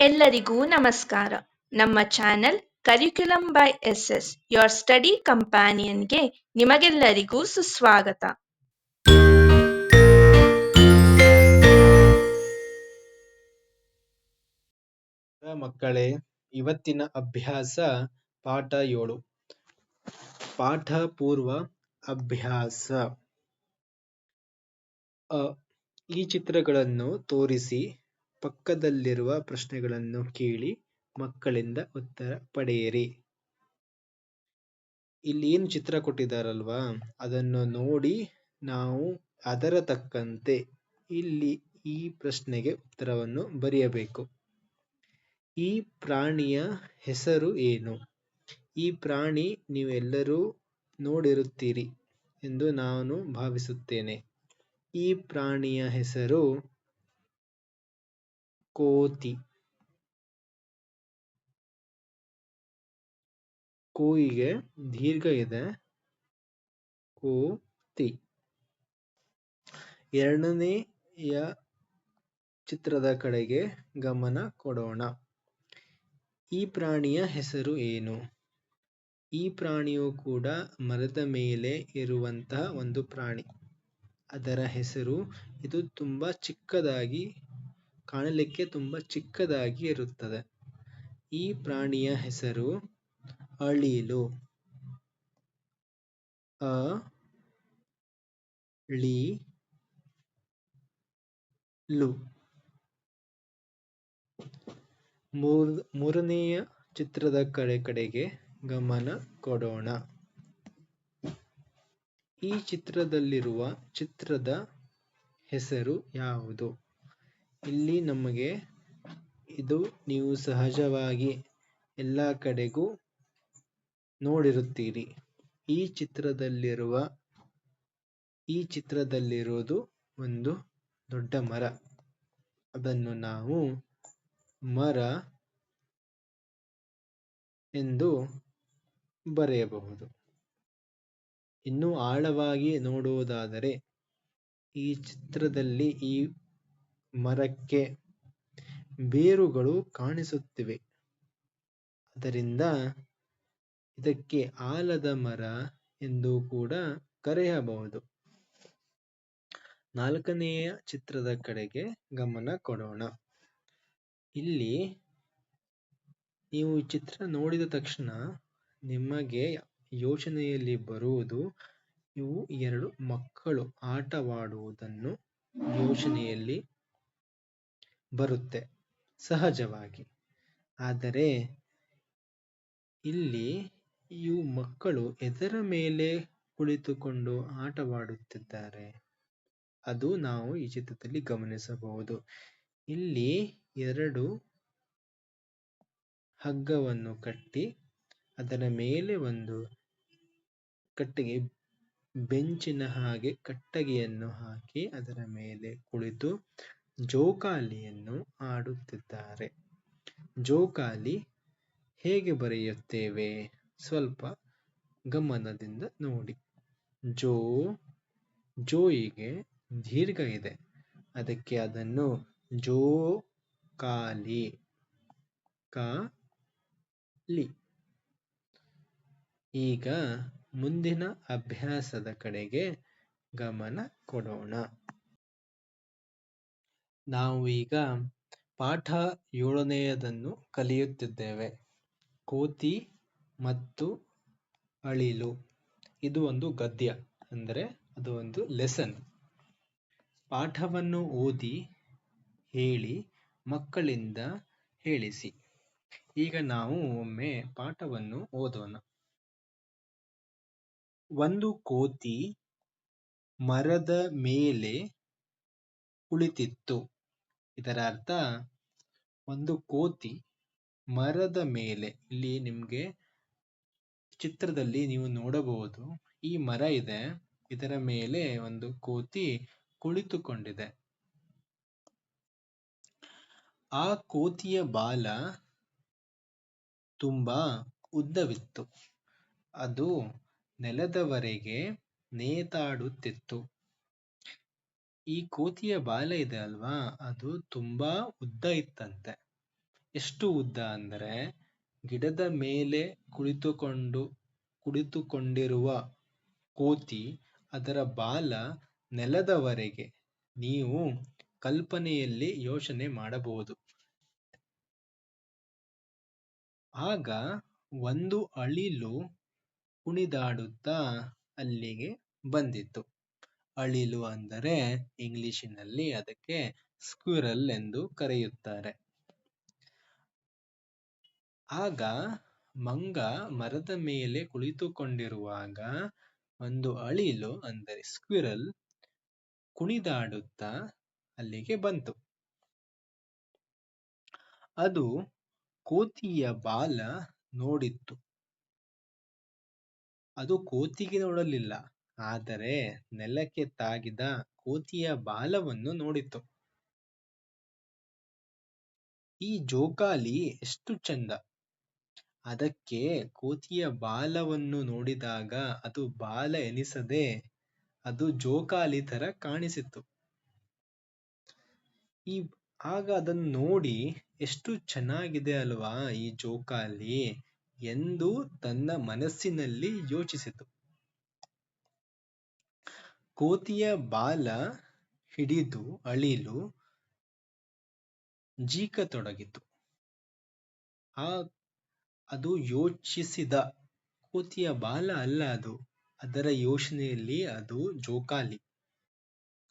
ಎಲ್ಲರಿಗೂ ನಮಸ್ಕಾರ. ನಮ್ಮ channel curriculum by S S your study ಕಂಪ್ಯಾನಿಯನ್ಗೆ ನಿಮಗೆಲ್ಲರಿಗೂ ಸುಸ್ವಾಗತ. ಮಕ್ಕಳೇ, ಇವತ್ತಿನ ಅಭ್ಯಾಸ ಪಾಠ ಏಳು. ಪಾಠ ಪೂರ್ವ ಅಭ್ಯಾಸ. ಈ ಚಿತ್ರಗಳನ್ನು ತೋರಿಸಿ. ಪಕ್ಕದಲ್ಲಿರುವ ಪ್ರಶ್ನೆಗಳನ್ನು ಕೇಳಿ ಮಕ್ಕಳಿಂದ ಉತ್ತರ ಪಡೆಯಿರಿ. ಇಲ್ಲಿ ಏನು ಚಿತ್ರ ಕೊಟ್ಟಿದ್ದಾರಲ್ವಾ? ಅದನ್ನು ನೋಡಿ ನಾವು ಅದರ ತಕ್ಕಂತೆ ಇಲ್ಲಿ ಈ ಪ್ರಶ್ನೆಗೆ ಉತ್ತರವನ್ನು ಬರೆಯಬೇಕು. ಈ ಪ್ರಾಣಿಯ ಹೆಸರು ಏನು? ಈ ಪ್ರಾಣಿ ನೀವೆಲ್ಲರೂ ನೋಡಿರುತ್ತೀರಿ ಎಂದು ನಾನು ಭಾವಿಸುತ್ತೇನೆ. ಈ ಪ್ರಾಣಿಯ ಹೆಸರು ಕೋತಿ. ಕೋಯಿಗೆ ದೀರ್ಘ ಇದೆ. ಕೋತಿ. ಎರಡನೆಯ ಚಿತ್ರದ ಕಡೆಗೆ ಗಮನ ಕೊಡೋಣ. ಈ ಪ್ರಾಣಿಯ ಹೆಸರು ಏನು? ಈ ಪ್ರಾಣಿಯು ಕೂಡ ಮರದ ಮೇಲೆ ಇರುವಂತಹ ಒಂದು ಪ್ರಾಣಿ. ಅದರ ಹೆಸರು ಇದು ತುಂಬಾ ಚಿಕ್ಕದಾಗಿ ಕಾಣಲಿಕ್ಕೆ ತುಂಬಾ ಚಿಕ್ಕದಾಗಿ ಇರುತ್ತದೆ. ಈ ಪ್ರಾಣಿಯ ಹೆಸರು ಅಳಿಲು. ಅ, ಳಿ ಲು ಮೂರನೆಯ ಚಿತ್ರದ ಕಡೆ ಕಡೆಗೆ ಗಮನ ಕೊಡೋಣ. ಈ ಚಿತ್ರದಲ್ಲಿರುವ ಚಿತ್ರದ ಹೆಸರು ಯಾವುದು? ಇಲ್ಲಿ ನಮಗೆ ಇದು ನೀವು ಸಹಜವಾಗಿ ಎಲ್ಲ ಕಡೆಗೂ ನೋಡಿರುತ್ತೀರಿ. ಈ ಚಿತ್ರದಲ್ಲಿರುವ, ಈ ಚಿತ್ರದಲ್ಲಿರುವುದು ಒಂದು ದೊಡ್ಡ ಮರ. ಅದನ್ನು ನಾವು ಮರ ಎಂದು ಬರೆಯಬಹುದು. ಇನ್ನು ಆಳವಾಗಿ ನೋಡುವುದಾದರೆ, ಈ ಚಿತ್ರದಲ್ಲಿ ಈ ಮರಕ್ಕೆ ಬೇರುಗಳು ಕಾಣಿಸುತ್ತಿವೆ. ಅದರಿಂದ ಇದಕ್ಕೆ ಆಲದ ಮರ ಎಂದು ಕೂಡ ಕರೆಯಬಹುದು. ನಾಲ್ಕನೆಯ ಚಿತ್ರದ ಕಡೆಗೆ ಗಮನ ಕೊಡೋಣ. ಇಲ್ಲಿ ನೀವು ಚಿತ್ರ ನೋಡಿದ ತಕ್ಷಣ ನಿಮಗೆ ಯೋಚನೆಯಲ್ಲಿ ಬರುವುದು ಇವು ಎರಡು ಮಕ್ಕಳು ಆಟವಾಡುವುದನ್ನು ಯೋಚನೆಯಲ್ಲಿ ಬರುತ್ತೆ ಸಹಜವಾಗಿ. ಆದರೆ ಇಲ್ಲಿ ಇವು ಮಕ್ಕಳು ಎದರ ಮೇಲೆ ಕುಳಿತುಕೊಂಡು ಆಟವಾಡುತ್ತಿದ್ದಾರೆ? ಅದು ನಾವು ಈ ಚಿತ್ರದಲ್ಲಿ ಗಮನಿಸಬಹುದು. ಇಲ್ಲಿ ಎರಡು ಹಗ್ಗವನ್ನು ಕಟ್ಟಿ, ಅದರ ಮೇಲೆ ಒಂದು ಕಟ್ಟಿಗೆ, ಬೆಂಚಿನ ಹಾಗೆ ಕಟ್ಟಗೆಯನ್ನು ಹಾಕಿ ಅದರ ಮೇಲೆ ಕುಳಿತು ಜೋಕಾಲಿಯನ್ನು ಆಡುತ್ತಿದ್ದಾರೆ. ಜೋಕಾಲಿ ಹೇಗೆ ಬರೆಯುತ್ತೇವೆ? ಸ್ವಲ್ಪ ಗಮನದಿಂದ ನೋಡಿ. ಜೋ, ಜೋಯಿಗೆ ದೀರ್ಘ ಇದೆ. ಅದಕ್ಕೆ ಅದನ್ನು ಜೋಕಾಲಿ, ಕಾಲಿ. ಈಗ ಮುಂದಿನ ಅಭ್ಯಾಸದ ಕಡೆಗೆ ಗಮನ ಕೊಡೋಣ. ನಾವು ಈಗ ಪಾಠ ಏಳನೆಯದನ್ನು ಕಲಿಯುತ್ತಿದ್ದೇವೆ. ಕೋತಿ ಮತ್ತು ಅಳಿಲು. ಇದು ಒಂದು ಗದ್ಯ, ಅಂದರೆ ಅದು ಒಂದು ಲೆಸನ್ ಪಾಠವನ್ನು ಓದಿ, ಹೇಳಿ, ಮಕ್ಕಳಿಂದ ಹೇಳಿಸಿ. ಈಗ ನಾವು ಒಮ್ಮೆ ಪಾಠವನ್ನು ಓದೋಣ. ಒಂದು ಕೋತಿ ಮರದ ಮೇಲೆ ಕುಳಿತಿತ್ತು. ಇದರ ಅರ್ಥ ಒಂದು ಕೋತಿ ಮರದ ಮೇಲೆ, ಇಲ್ಲಿ ನಿಮ್ಗೆ ಚಿತ್ರದಲ್ಲಿ ನೀವು ನೋಡಬಹುದು, ಈ ಮರ ಇದೆ, ಇದರ ಮೇಲೆ ಒಂದು ಕೋತಿ ಕುಳಿತುಕೊಂಡಿದೆ. ಆ ಕೋತಿಯ ಬಾಲ ತುಂಬಾ ಉದ್ದವಿತ್ತು. ಅದು ನೆಲದವರೆಗೆ ನೇತಾಡುತ್ತಿತ್ತು. ಈ ಕೋತಿಯ ಬಾಲ ಇದೆ ಅಲ್ವಾ? ಅದು ತುಂಬಾ ಉದ್ದ ಇತ್ತಂತೆ. ಎಷ್ಟು ಉದ್ದ ಅಂದರೆ, ಗಿಡದ ಮೇಲೆ ಕುಳಿತುಕೊಂಡು, ಕುಳಿತುಕೊಂಡಿರುವ ಕೋತಿ ಅದರ ಬಾಲ ನೆಲದವರೆಗೆ ನೀವು ಕಲ್ಪನೆಯಲ್ಲಿ ಯೋಚನೆ ಮಾಡಬಹುದು. ಆಗ ಒಂದು ಅಳಿಲು ಕುಣಿದಾಡುತ್ತಾ ಅಲ್ಲಿಗೆ ಬಂದಿತು ಅಳಿಲು ಅಂದರೆ ಇಂಗ್ಲಿಶಿನಲ್ಲಿ ಅದಕ್ಕೆ ಸ್ಕ್ವಿರಲ್ ಎಂದು ಕರೆಯುತ್ತಾರೆ. ಆಗ ಮಂಗ ಮರದ ಮೇಲೆ ಕುಳಿತುಕೊಂಡಿರುವಾಗ ಒಂದು ಅಳಿಲು ಅಂದರೆ ಸ್ಕ್ವಿರಲ್ ಕುಣಿದಾಡುತ್ತಾ ಅಲ್ಲಿಗೆ ಬಂತು. ಅದು ಕೋತಿಯ ಬಾಲ ನೋಡಿತ್ತು. ಅದು ಕೋತಿಗೆ ನೋಡಲಿಲ್ಲ. ಆದರೆ ನೆಲಕ್ಕೆ ತಾಗಿದ ಕೋತಿಯ ಬಾಲವನ್ನು ನೋಡಿತು. ಈ ಜೋಕಾಲಿ ಎಷ್ಟು ಚಂದ. ಅದಕ್ಕೆ ಕೋತಿಯ ಬಾಲವನ್ನು ನೋಡಿದಾಗ ಅದು ಬಾಲ ಎನಿಸದೆ ಅದು ಜೋಕಾಲಿ ತರ ಕಾಣಿಸಿತು. ಈ ಆಗ ಅದನ್ನು ನೋಡಿ ಎಷ್ಟು ಚೆನ್ನಾಗಿದೆ ಅಲ್ವಾ ಈ ಜೋಕಾಲಿ ಎಂದು ತನ್ನ ಮನಸ್ಸಿನಲ್ಲಿ ಯೋಚಿಸಿತು. ಕೋತಿಯ ಬಾಲ ಹಿಡಿದು ಅಳಿಲು ಜೀಕತೊಡಗಿತು. ಆ, ಅದು ಯೋಚಿಸಿದ. ಕೋತಿಯ ಬಾಲ ಅಲ್ಲ ಅದು. ಅದರ ಯೋಚನೆಯಲ್ಲಿ ಅದು ಜೋಕಾಲಿ.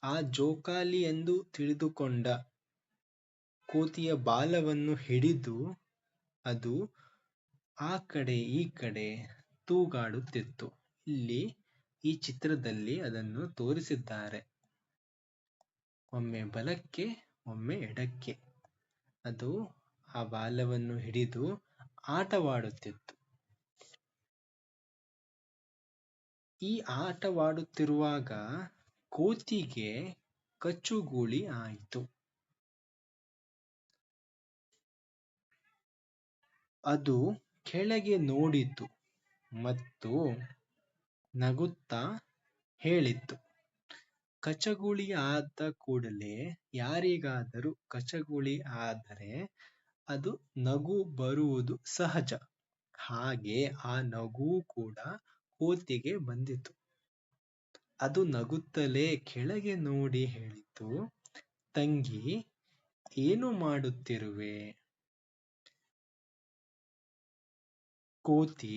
ಆ ಜೋಕಾಲಿ ಎಂದು ತಿಳಿದುಕೊಂಡ ಕೋತಿಯ ಬಾಲವನ್ನು ಹಿಡಿದು ಅದು ಆ ಕಡೆ ಈ ಕಡೆ ತೂಗಾಡುತ್ತಿತ್ತು. ಇಲ್ಲಿ ಈ ಚಿತ್ರದಲ್ಲಿ ಅದನ್ನು ತೋರಿಸಿದ್ದಾರೆ. ಒಮ್ಮೆ ಬಲಕ್ಕೆ, ಒಮ್ಮೆ ಎಡಕ್ಕೆ. ಅದು ಆ ಬಾಲವನ್ನು ಹಿಡಿದು ಆಟವಾಡುತ್ತಿತ್ತು. ಈ ಆಟವಾಡುತ್ತಿರುವಾಗ ಕೋತಿಗೆ ಕಚ್ಚುಗೂಳಿ ಆಯಿತು. ಅದು ಕೆಳಗೆ ನೋಡಿತು ಮತ್ತು ನಗುತ್ತಾ ಹೇಳಿತ್ತು. ಕಚಗುಳಿ ಆದ ಕೂಡಲೇ ಯಾರಿಗಾದರೂ ಕಚಗುಳಿ ಆದರೆ ಅದು ನಗು ಬರುವುದು ಸಹಜ. ಹಾಗೆ ಆ ನಗು ಕೂಡ ಕೋತಿಗೆ ಬಂದಿತು. ಅದು ನಗುತ್ತಲೇ ಕೆಳಗೆ ನೋಡಿ ಹೇಳಿತು, ತಂಗಿ, ಏನು ಮಾಡುತ್ತಿರುವೆ? ಕೋತಿ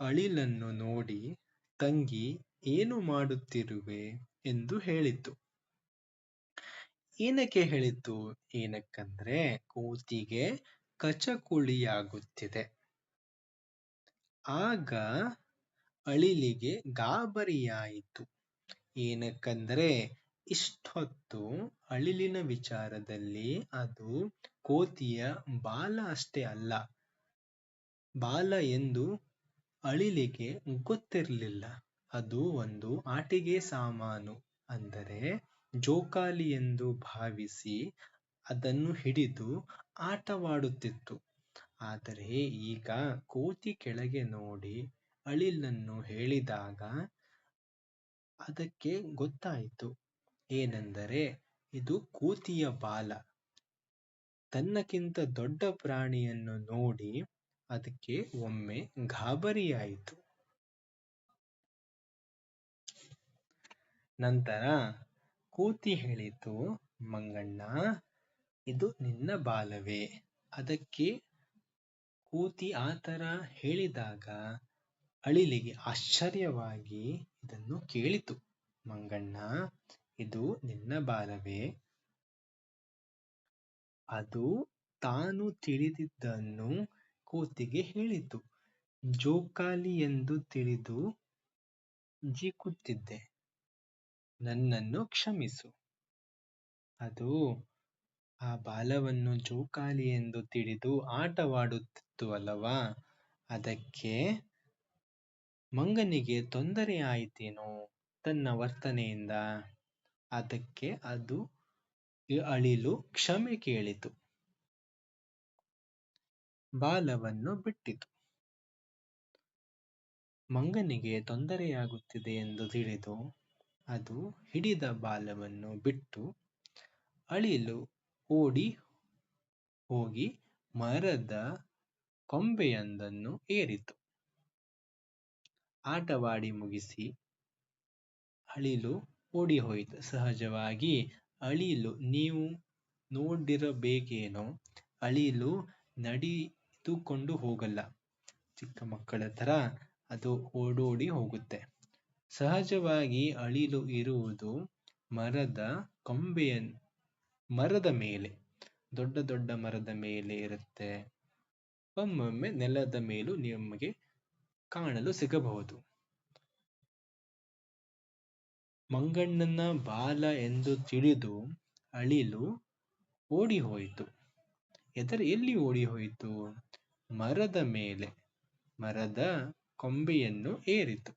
ಅಳಿಲನ್ನು ನೋಡಿ ತಂಗಿ, ಏನು ಮಾಡುತ್ತಿರುವೆ? ಎಂದು ಹೇಳಿತು. ಏನಕ್ಕೆ ಹೇಳಿತು? ಏನಕ್ಕಂದ್ರೆ, ಕೋತಿಗೆ ಕಚಕುಳಿಯಾಗುತ್ತಿದೆ. ಆಗ ಅಳಿಲಿಗೆ ಗಾಬರಿಯಾಯಿತು. ಏನಕ್ಕಂದ್ರೆ, ಇಷ್ಟೊತ್ತು ಅಳಿಲಿನ ವಿಚಾರದಲ್ಲಿ ಅದು ಕೋತಿಯ ಬಾಲ ಅಷ್ಟೇ ಅಲ್ಲ. ಬಾಲ ಎಂದು ಅಳಿಲಿಗೆ ಗೊತ್ತಿರಲಿಲ್ಲ. ಅದು ಒಂದು ಆಟಿಗೆ ಸಾಮಾನು ಅಂದರೆ ಜೋಕಾಲಿ ಎಂದು ಭಾವಿಸಿ ಅದನ್ನು ಹಿಡಿದು ಆಟವಾಡುತ್ತಿತ್ತು. ಆದರೆ ಈಗ ಕೋತಿ ಕೆಳಗೆ ನೋಡಿ ಅಳಿಲನ್ನು ಹೇಳಿದಾಗ ಅದಕ್ಕೆ ಗೊತ್ತಾಯಿತು. ಏನೆಂದರೆ ಇದು ಕೋತಿಯ ಬಾಲ. ತನ್ನಕ್ಕಿಂತ ದೊಡ್ಡ ಪ್ರಾಣಿಯನ್ನು ನೋಡಿ ಅದಕ್ಕೆ ಒಮ್ಮೆ ಗಾಬರಿಯಾಯಿತು. ನಂತರ ಕೂತಿ ಹೇಳಿತು, ಮಂಗಣ್ಣ, ಇದು ನಿನ್ನ ಬಾಲವೇ? ಅದಕ್ಕೆ ಕೂತಿ ಆತರ ಹೇಳಿದಾಗ ಅಳಿಲಿಗೆ ಆಶ್ಚರ್ಯವಾಗಿ ಇದನ್ನು ಕೇಳಿತು. ಮಂಗಣ್ಣ, ಇದು ನಿನ್ನ ಬಾಲವೇ? ಅದು ತಾನು ತಿಳಿದಿದ್ದನ್ನು ಕೋತಿಗೆ ಹೇಳಿತು ಜೋಕಾಲಿ ಎಂದು ತಿಳಿದು ಜೀಕುತ್ತಿದ್ದೆ. ನನ್ನನ್ನು ಕ್ಷಮಿಸು. ಅದು ಆ ಬಾಲವನ್ನು ಜೋಕಾಲಿ ಎಂದು ತಿಳಿದು ಆಟವಾಡುತ್ತಿತ್ತು ಅಲ್ಲವಾ? ಅದಕ್ಕೆ ಮಂಗನಿಗೆ ತೊಂದರೆ ಆಯಿತೇನೋ ತನ್ನ ವರ್ತನೆಯಿಂದ. ಅದಕ್ಕೆ ಅದು ಅಳಿಲು ಕ್ಷಮೆ ಕೇಳಿತು. ಬಾಲವನ್ನು ಬಿಟ್ಟಿತು. ಮಂಗನಿಗೆ ತೊಂದರೆಯಾಗುತ್ತಿದೆ ಎಂದು ತಿಳಿದು ಅದು ಹಿಡಿದ ಬಾಲವನ್ನು ಬಿಟ್ಟು ಅಳಿಲು ಓಡಿ ಹೋಗಿ ಮರದ ಕೊಂಬೆಯೊಂದನ್ನು ಏರಿತು. ಆಟವಾಡಿ ಮುಗಿಸಿ ಅಳಿಲು ಓಡಿ ಹೋಯಿತು ಸಹಜವಾಗಿ ಅಳಿಲು ನೀವು ನೋಡಿರಬೇಕೇನೋ? ಅಳಿಲು ನಡೆದುಕೊಂಡು ಹೋಗಲ್ಲ. ಚಿಕ್ಕ ಮಕ್ಕಳ ತರ ಅದು ಓಡೋಡಿ ಹೋಗುತ್ತೆ. ಸಹಜವಾಗಿ ಅಳಿಲು ಇರುವುದು ಮರದ ಕೊಂಬೆಯ ಮರದ ಮೇಲೆ. ದೊಡ್ಡ ದೊಡ್ಡ ಮರದ ಮೇಲೆ ಇರುತ್ತೆ. ಒಮ್ಮೊಮ್ಮೆ ನೆಲದ ಮೇಲೂ ನಿಮಗೆ ಕಾಣಲು ಸಿಗಬಹುದು. ಮಂಗಣ್ಣನ ಬಾಲ ಎಂದು ತಿಳಿದು ಅಳಿಲು ಓಡಿ ಹೋಯಿತು. ಎದರ ಎಲ್ಲಿ ಓಡಿ ಹೋಯಿತು? ಮರದ ಮೇಲೆ ಮರದ ಕೊಂಬೆಯನ್ನು ಏರಿತು.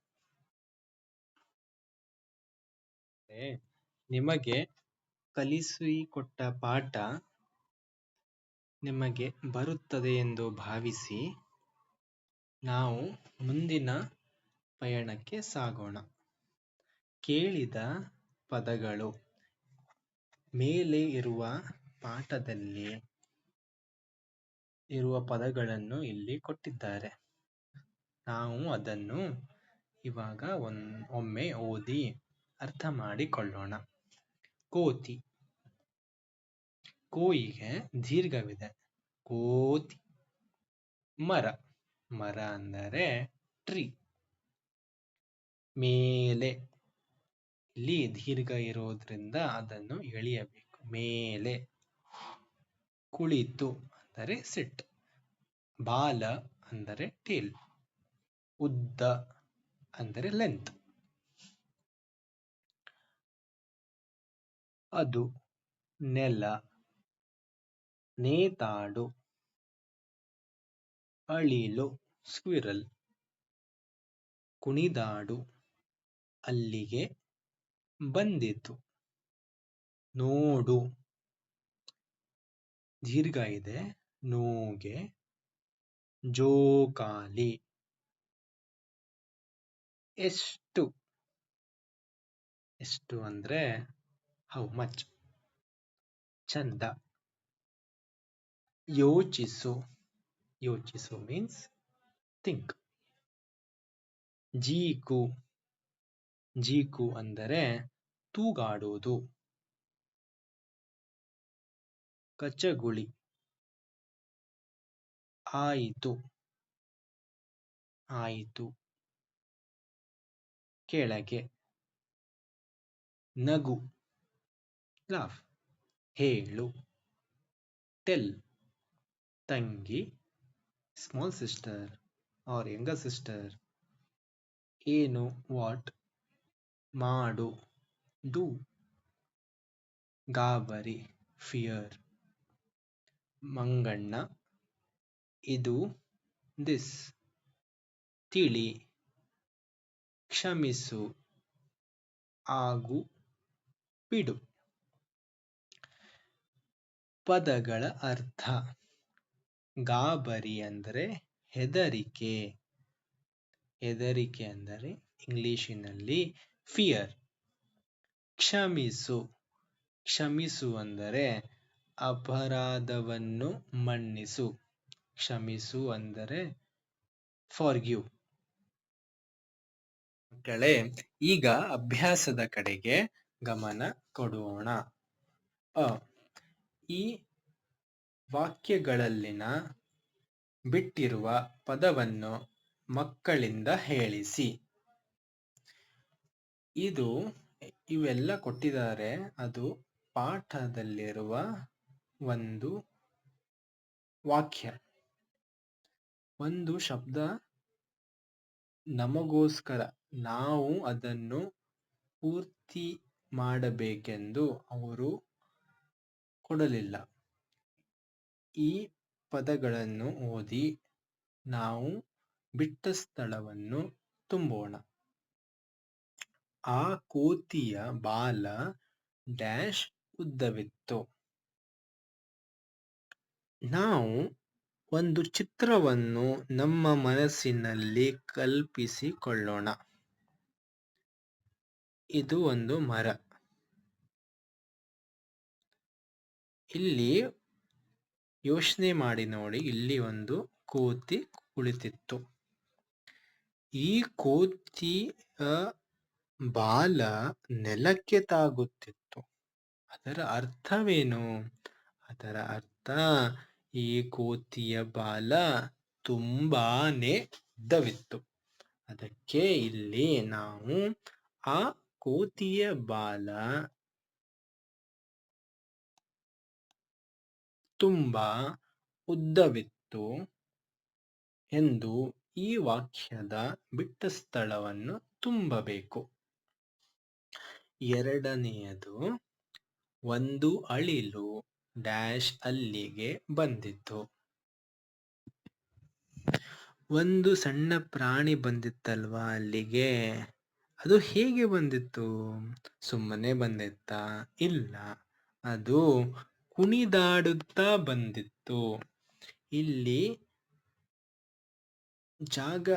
ನಿಮಗೆ ಕಲಿಸಿಕೊಟ್ಟ ಪಾಠ ನಿಮಗೆ ಬರುತ್ತದೆ ಎಂದು ಭಾವಿಸಿ ನಾವು ಮುಂದಿನ ಪಯಣಕ್ಕೆ ಸಾಗೋಣ. ಕೇಳಿದ ಪದಗಳು ಮೇಲೆ ಇರುವ ಪಾಠದಲ್ಲಿ ಇರುವ ಪದಗಳನ್ನು ಇಲ್ಲಿ ಕೊಟ್ಟಿದ್ದಾರೆ. ನಾವು ಅದನ್ನು ಇವಾಗ ಒಮ್ಮೆ ಓದಿ ಅರ್ಥ ಮಾಡಿಕೊಳ್ಳೋಣ. ಕೋತಿ. ಕೋಯಿಗೆ ದೀರ್ಘವಿದೆ. ಕೋತಿ. ಮರ. ಮರ ಅಂದರೆ ಟ್ರೀ. ಮೇಲೆ. ಇಲ್ಲಿ ದೀರ್ಘ ಇರೋದ್ರಿಂದ ಅದನ್ನು ಎಳೆಯಬೇಕು. ಮೇಲೆ. ಕುಳಿತು. ಅಂದರೆ ಸಿಟ್. ಬಾಲ ಅಂದರೆ ಟೇಲ್. ಉದ್ದ ಅಂದರೆ ಲೆಂತ್. ಅದು ನೆಲ. ನೇತಾಡು. ಅಳಿಲು. ಸ್ಕ್ವಿರಲ್. ಕುಣಿದಾಡು. ಅಲ್ಲಿಗೆ ಬಂದಿತು. ನೋಡು. ದೀರ್ಘ ಇದೆ. ನೋಗೆ ಜೋಕಾಲಿ. ಎಷ್ಟು? ಎಷ್ಟು ಅಂದ್ರೆ ಹೌ ಮಚ್ ಚಂದ. ಯೋಚಿಸು. ಯೋಚಿಸು ಮೀನ್ಸ್ ಥಿಂಕ್ ಜೀಕು. ಜೀಕು ಅಂದರೆ ತೂಗಾಡುವುದು. ಕಚ್ಚಗುಳಿ ಆಯಿತು. ಆಯಿತು. ಕೆಳಗೆ ನಗು. ಲಾಫ್. ಹೇಳು. ಟೆಲ್. ತಂಗಿ. Small sister. R younger sister. ಏನು, ವಾಟ್? ಮಾಡು. ಡು. ಗಾಬರಿ. ಫಿಯರ್. ಮಂಗಣ್ಣ. ಇದು ದಿಸ್. ತಿಳಿ. ಕ್ಷಮಿಸು. ಆಗು ಬಿಡು. ಪದಗಳ ಅರ್ಥ. ಗಾಬರಿ ಅಂದರೆ ಹೆದರಿಕೆ. ಹೆದರಿಕೆ ಅಂದರೆ ಇಂಗ್ಲಿಷಿನಲ್ಲಿ ಫಿಯರ್ ಕ್ಷಮಿಸು. ಕ್ಷಮಿಸು ಅಂದರೆ ಅಪರಾಧವನ್ನು ಮನ್ನಿಸು. ಕ್ಷಮಿಸು ಅಂದರೆ ಫಾರ್ಗ್ಯೂ ಮಕ್ಕಳೇ, ಈಗ ಅಭ್ಯಾಸದ ಕಡೆಗೆ ಗಮನ ಕೊಡೋಣ. ಅ, ಈ ವಾಕ್ಯಗಳಲ್ಲಿನ ಬಿಟ್ಟಿರುವ ಪದವನ್ನು ಮಕ್ಕಳಿಂದ ಹೇಳಿಸಿ. ಇದು ಇವೆಲ್ಲ ಕೊಟ್ಟಿದ್ದಾರೆ, ಅದು ಪಾಠದಲ್ಲಿರುವ ಒಂದು ವಾಕ್ಯ. ಒಂದು ಶಬ್ದ ನಮಗೋಸ್ಕರ ನಾವು ಅದನ್ನು ಪೂರ್ತಿ ಮಾಡಬೇಕೆಂದು ಅವರು ಕೊಡಲಿಲ್ಲ. ಈ ಪದಗಳನ್ನು ಓದಿ ನಾವು ಬಿಟ್ಟ ಸ್ಥಳವನ್ನು ತುಂಬೋಣ. ಆ ಕೋತಿಯ ಬಾಲ ಡ್ಯಾಶ್ ಉದ್ದವಿತ್ತು. ನಾವು ಒಂದು ಚಿತ್ರವನ್ನು ನಮ್ಮ ಮನಸ್ಸಿನಲ್ಲಿ ಕಲ್ಪಿಸಿಕೊಳ್ಳೋಣ. ಇದು ಒಂದು ಮರ. ಇಲ್ಲಿ ಯೋಚನೆ ಮಾಡಿ ನೋಡಿ, ಇಲ್ಲಿ ಒಂದು ಕೋತಿ ಕುಳಿತಿತ್ತು. ಈ ಕೋತಿಯ ಬಾಲ ನೆಲಕ್ಕೆ ತಾಗುತ್ತಿತ್ತು. ಅದರ ಅರ್ಥವೇನು? ಅದರ ಅರ್ಥ ಈ ಕೋತಿಯ ಬಾಲ ತುಂಬಾನೇ ಉದ್ದವಿತ್ತು ಅದಕ್ಕೆ ಇಲ್ಲಿ ನಾವು ಆ ಕೋತಿಯ ಬಾಲ ತುಂಬಾ ಉದ್ದವಿತ್ತು ಎಂದು ಈ ವಾಕ್ಯದ ಬಿಟ್ಟ ಸ್ಥಳವನ್ನು ತುಂಬಬೇಕು. ಎರಡನೆಯದು, ಒಂದು ಅಳಿಲು ಡ್ಯಾಶ್ ಅಲ್ಲಿಗೆ ಬಂದಿತ್ತು. ಒಂದು ಸಣ್ಣ ಪ್ರಾಣಿ ಬಂದಿತ್ತಲ್ವಾ ಅಲ್ಲಿಗೆ? ಅದು ಹೇಗೆ ಬಂದಿತ್ತು? ಸುಮ್ಮನೆ ಬಂದಿತ್ತ? ಇಲ್ಲ. ಅದು ಕುಣಿದಾಡುತ್ತಾ ಬಂದಿತ್ತು. ಇಲ್ಲಿ ಜಾಗ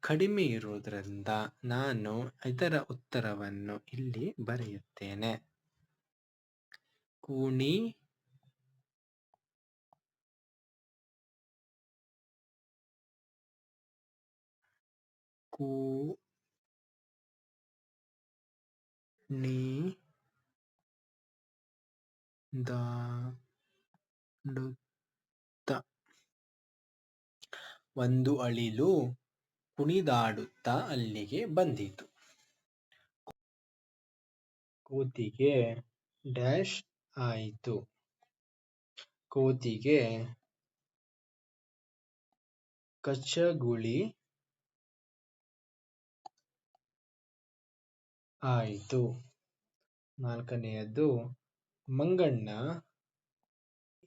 ಕಡಿಮೆ ಇರುವುದರಿಂದ ನಾನು ಇದರ ಉತ್ತರವನ್ನು ಇಲ್ಲಿ ಬರೆಯುತ್ತೇನೆ. ಕುಣಿ ಕುಣಿ ದಾಡುತ್ತ ಒಂದು ಅಳಿಲು ಕುಣಿದಾಡುತ್ತಾ ಅಲ್ಲಿಗೆ ಬಂದಿತು ಕೋತಿಗೆ ಡ್ಯಾಶ್ ಆಯಿತು ಕೋತಿಗೆ ಕಚ್ಚಗುಳಿ ಆಯಿತು. ನಾಲ್ಕನೆಯದ್ದು ಮಂಗಣ್ಣ,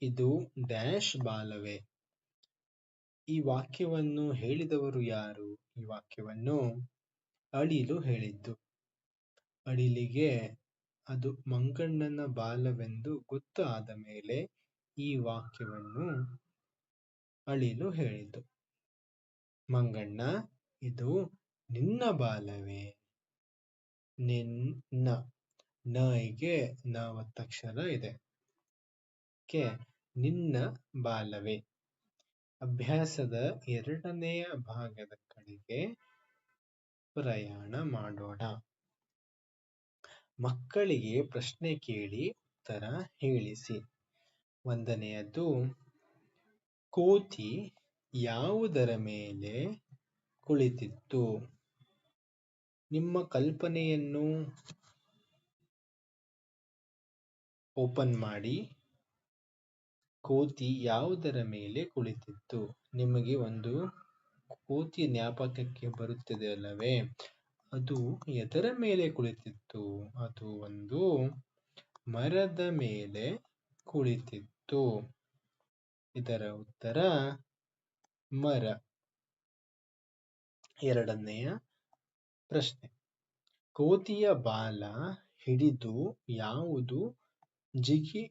ಇದು ಡ್ಯಾಶ್ ಬಾಲವೇ. ಈ ವಾಕ್ಯವನ್ನು ಹೇಳಿದವರು ಯಾರು? ಈ ವಾಕ್ಯವನ್ನು ಅಳಿಲು ಹೇಳಿದ್ದು. ಅಳಿಲಿಗೆ, ಅದು ಮಂಗಣ್ಣನ ಬಾಲವೆಂದು ಗೊತ್ತಾದ ಮೇಲೆ ಈ ವಾಕ್ಯವನ್ನು ಅಳಿಲು ಹೇಳಿತು ಮಂಗಣ್ಣ, ಇದು ನಿನ್ನ ಬಾಲವೇ. ನಿನ್ನ ನಗೆ ನಾವತ್ತಕ್ಷರ ಇದೆ. ಕೆ, ನಿನ್ನ ಬಾಲವೇ. ಅಭ್ಯಾಸದ ಎರಡನೆಯ ಭಾಗದ ಕಡೆಗೆ ಪ್ರಯಾಣ ಮಾಡೋಣ. ಮಕ್ಕಳಿಗೆ ಪ್ರಶ್ನೆ ಕೇಳಿ ಉತ್ತರ ಹೇಳಿಸಿ. ಒಂದನೆಯದು, ಕೋತಿ ಯಾವುದರ ಮೇಲೆ ಕುಳಿತಿತ್ತು? ನಿಮ್ಮ ಕಲ್ಪನೆಯನ್ನು ಓಪನ್ ಮಾಡಿ, ಕೋತಿ ಯಾವುದರ ಮೇಲೆ ಕುಳಿತಿತ್ತು? ನಿಮಗೆ ಒಂದು ಕೋತಿ ಜ್ಞಾಪಕಕ್ಕೆ ಬರುತ್ತದೆ ಅಲ್ಲವೇ? ಅದು ಎದರ ಮೇಲೆ ಕುಳಿತಿತ್ತು? ಅದು ಒಂದು ಮರದ ಮೇಲೆ ಕುಳಿತಿತ್ತು. ಇದರ ಉತ್ತರ ಮರ. ಎರಡನೆಯ ಪ್ರಶ್ನೆ. ಕೋತಿಯ ಬಾಲ ಹಿಡಿದು ಯಾವುದು? ಜಿಗಿ,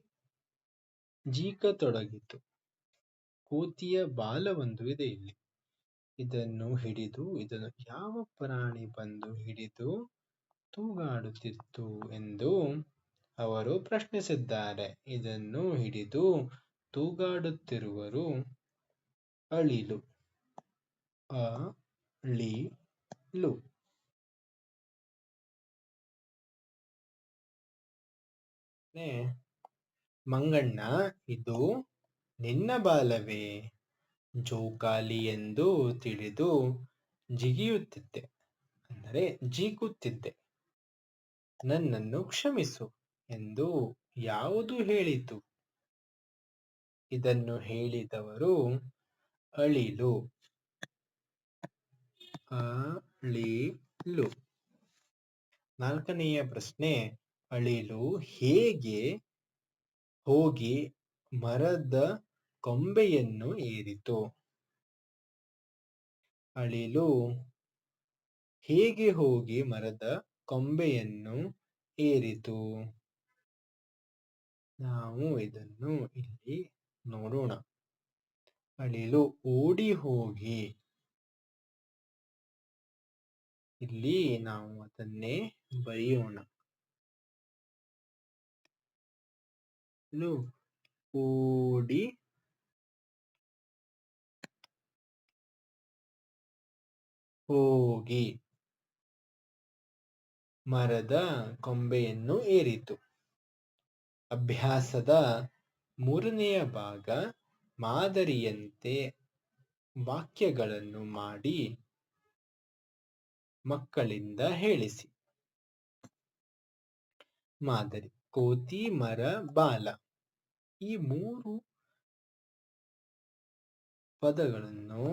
ಜೀಕತೊಡಗಿತು. ಕೋತಿಯ ಬಾಲವೊಂದು ಇದೆ ಇಲ್ಲಿ. ಇದನ್ನು ಹಿಡಿದು, ಇದನ್ನು ಯಾವ ಪ್ರಾಣಿ ಬಂದು ಹಿಡಿದು ತೂಗಾಡುತ್ತಿತ್ತು ಎಂದು ಅವರು ಪ್ರಶ್ನಿಸಿದ್ದಾರೆ. ಇದನ್ನು ಹಿಡಿದು ತೂಗಾಡುತ್ತಿರುವರು ಅಳಿಲು. ಅಳಿಲು ಮಂಗಣ್ಣ, ಇದು ನಿನ್ನ ಬಾಲವೇ? ಜೋಕಾಲಿ ಎಂದು ತಿಳಿದು ಜಿಗಿಯುತ್ತಿದ್ದೆ. ಅಂದರೆ ಜೀಕುತ್ತಿದ್ದೆ. ನನ್ನನ್ನು ಕ್ಷಮಿಸು ಎಂದು ಯಾವುದು ಹೇಳಿತು? ಇದನ್ನು ಹೇಳಿದವರು ಅಳಿಲು. ಅಳಿಲು. ನಾಲ್ಕನೆಯ ಪ್ರಶ್ನೆ ಅಳಿಲು ಹೇಗೆ ಹೋಗಿ ಮರದ ಕೊಂಬೆಯನ್ನು ಏರಿತು? ಅಳಿಲು ಹೇಗೆ ಹೋಗಿ ಮರದ ಕೊಂಬೆಯನ್ನು ಏರಿತು? ನಾವು ಇದನ್ನು ಇಲ್ಲಿ ನೋಡೋಣ. ಅಳಿಲು ಓಡಿ ಹೋಗಿ. ಇಲ್ಲಿ ನಾವು ಅದನ್ನೇ ಬರೆಯೋಣ. ನು ಕೂಡಿ ಹೋಗಿ ಮರದ ಕೊಂಬೆಯನ್ನು ಏರಿತು. ಅಭ್ಯಾಸದ ಮೂರನೆಯ ಭಾಗ ಮಾದರಿಯಂತೆ ವಾಕ್ಯಗಳನ್ನು ಮಾಡಿ ಮಕ್ಕಳಿಂದ ಹೇಳಿಸಿ. ಮಾದರಿ, ಕೋತಿ, ಮರ, ಬಾಲ. ಈ ಮೂರು ಪದಗಳನ್ನು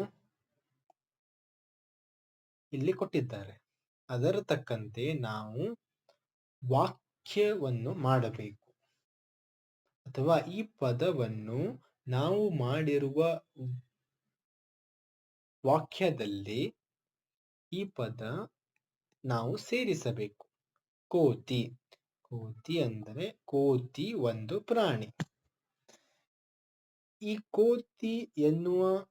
ಇಲ್ಲಿ ಕೊಟ್ಟಿದ್ದಾರೆ. ಅದರ ತಕ್ಕಂತೆ ನಾವು ವಾಕ್ಯವನ್ನು ಮಾಡಬೇಕು. ಅಥವಾ ಈ ಪದವನ್ನು ನಾವು ಮಾಡಿರುವ ವಾಕ್ಯದಲ್ಲಿ ಈ ಪದ ನಾವು ಸೇರಿಸಬೇಕು. ಕೋತಿ. ಕೋತಿ ಅಂದರೆ ಕೋತಿ ಒಂದು ಪ್ರಾಣಿ. ಈ ಕೋತಿ ಎನ್ನುವ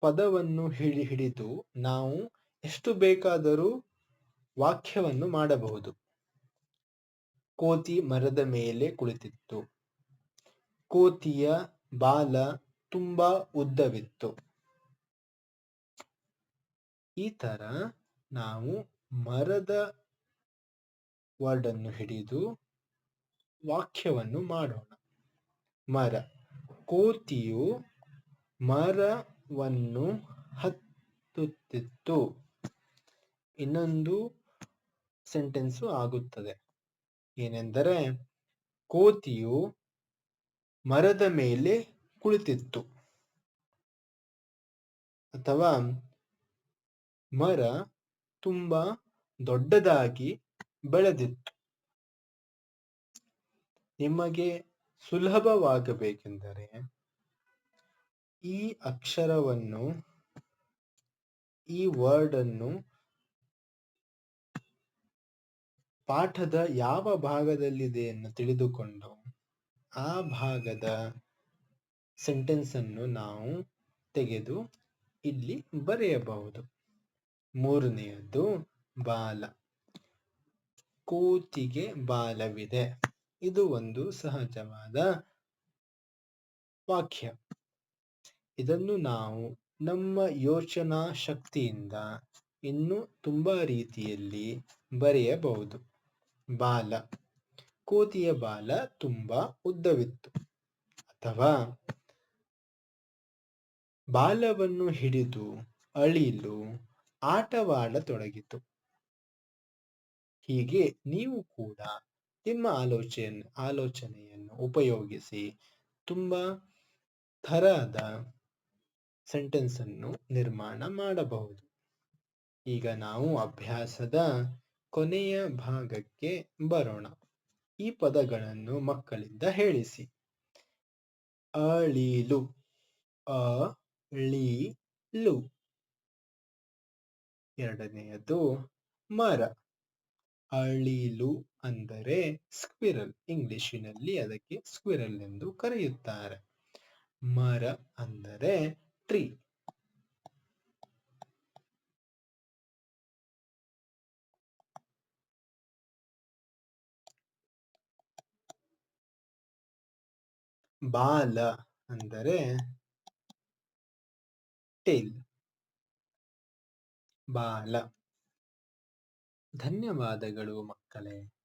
ಪದವನ್ನು ಹಿಡಿ ಹಿಡಿದು ನಾವು ಎಷ್ಟು ಬೇಕಾದರೂ ವಾಕ್ಯವನ್ನು ಮಾಡಬಹುದು. ಕೋತಿ ಮರದ ಮೇಲೆ ಕುಳಿತಿತ್ತು. ಕೋತಿಯ ಬಾಲ ತುಂಬಾ ಉದ್ದವಿತ್ತು. ಈ ತರ ನಾವು ಮರದ ವರ್ಡ್ ಅನ್ನು ಹಿಡಿದು ವಾಕ್ಯವನ್ನು ಮಾಡೋಣ. ಮರ. ಕೋತಿಯು ಮರವನ್ನು ಹತ್ತುತ್ತಿತ್ತು. ಇನ್ನೊಂದು ಸೆಂಟೆನ್ಸು ಆಗುತ್ತದೆ. ಏನೆಂದರೆ, ಕೋತಿಯು ಮರದ ಮೇಲೆ ಕುಳಿತಿತ್ತು. ಅಥವಾ ಮರ ತುಂಬಾ ದೊಡ್ಡದಾಗಿ ಬೆಳೆದಿತ್ತು. ನಿಮಗೆ ಸುಲಭವಾಗಬೇಕೆಂದರೆ ಈ ಅಕ್ಷರವನ್ನು, ಈ ವರ್ಡ್ ಅನ್ನು ಪಾಠದ ಯಾವ ಭಾಗದಲ್ಲಿದೆ ಎಂದು ತಿಳಿದುಕೊಂಡು ಆ ಭಾಗದ ಸೆಂಟೆನ್ಸ್ ಅನ್ನು ನಾವು ತೆಗೆದು ಇಲ್ಲಿ ಬರೆಯಬಹುದು. ಮೂರನೆಯದು, ಬಾಲ. ಕೂತಿಗೆ ಬಾಲವಿದೆ. ಇದು ಒಂದು ಸಹಜವಾದ ವಾಕ್ಯ. ಇದನ್ನು ನಾವು ನಮ್ಮ ಯೋಚನಾ ಶಕ್ತಿಯಿಂದ ಇನ್ನೂ ತುಂಬಾ ರೀತಿಯಲ್ಲಿ ಬರೆಯಬಹುದು. ಬಾಲ. ಕೋತಿಯ ಬಾಲ ತುಂಬಾ ಉದ್ದವಿತ್ತು. ಅಥವಾ ಬಾಲವನ್ನು ಹಿಡಿದು ಅಳಿಲು, ಆಟವಾಡತೊಡಗಿತು. ಹೀಗೆ ನೀವು ಕೂಡ ನಿಮ್ಮ ಆಲೋಚನೆ ಆಲೋಚನೆಯನ್ನು ಉಪಯೋಗಿಸಿ ತುಂಬ ಸೆಂಟೆನ್ಸ್ ಅನ್ನು ನಿರ್ಮಾಣ ಮಾಡಬಹುದು. ಈಗ ನಾವು ಅಭ್ಯಾಸದ ಕೊನೆಯ ಭಾಗಕ್ಕೆ ಬರೋಣ. ಈ ಪದಗಳನ್ನು ಮಕ್ಕಳಿಂದ ಹೇಳಿಸಿ. ಅಳಿಲು ಅಳಿಲು. ಎರಡನೆಯದು ಮರ. ಅಳಿಲು ಅಂದರೆ ಸ್ಕ್ವಿರಲ್ ಇಂಗ್ಲಿಶಿನಲ್ಲಿ ಅದಕ್ಕೆ ಸ್ಕ್ವಿರಲ್ ಎಂದು ಕರೆಯುತ್ತಾರೆ. ಮರ ಅಂದರೆ ಟ್ರೀ. ಬಾಲ ಅಂದರೆ ಟೇಲ್. ಬಾಲ. ಧನ್ಯವಾದಗಳು ಮಕ್ಕಳೇ.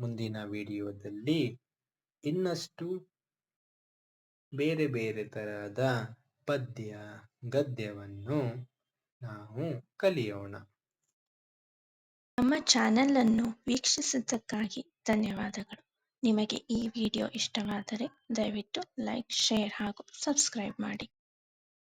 ಮುಂದಿನ ವಿಡಿಯೋದಲ್ಲಿ ಇನ್ನಷ್ಟು ಬೇರೆ ಬೇರೆ ತರಹದ ಪದ್ಯ, ಗದ್ಯವನ್ನು ನಾವು ಕಲಿಯೋಣ. ನಮ್ಮ ಚಾನೆಲ್ ಅನ್ನು ವೀಕ್ಷಿಸಿದ್ದಕ್ಕಾಗಿ ಧನ್ಯವಾದಗಳು. ನಿಮಗೆ ಈ ವಿಡಿಯೋ ಇಷ್ಟವಾದರೆ ದಯವಿಟ್ಟು ಲೈಕ್, ಶೇರ್ ಹಾಗೂ ಸಬ್ಸ್ಕ್ರೈಬ್ ಮಾಡಿ.